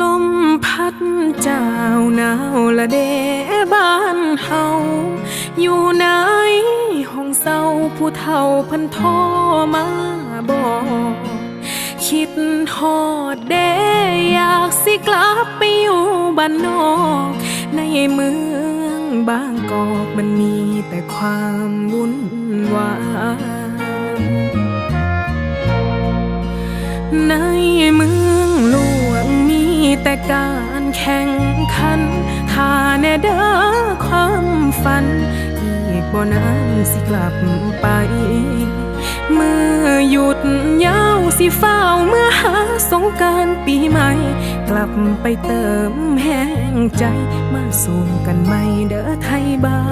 ลมพัดเจ้าหนาวละเดบ้านเฮาอยู่ไหนห้องเศร้าผู้เฒ่าพันโทรมาบอกคิดฮอดเดอยากสิกลับไปอยู่บ้านนอก ในเมืองบางกอกมันมีแต่ความวุ่นวายในเมือง การแข่งขันถ้าแน่เด้อความฝัน อีกบ่นานสิกลับไป เมื่อหยุดยาวสิเฝ้าเมื่อหาสงการปีใหม่ กลับไปเติมแห้งใจ มาสู่กันใหม่เด้อไทยบ้าน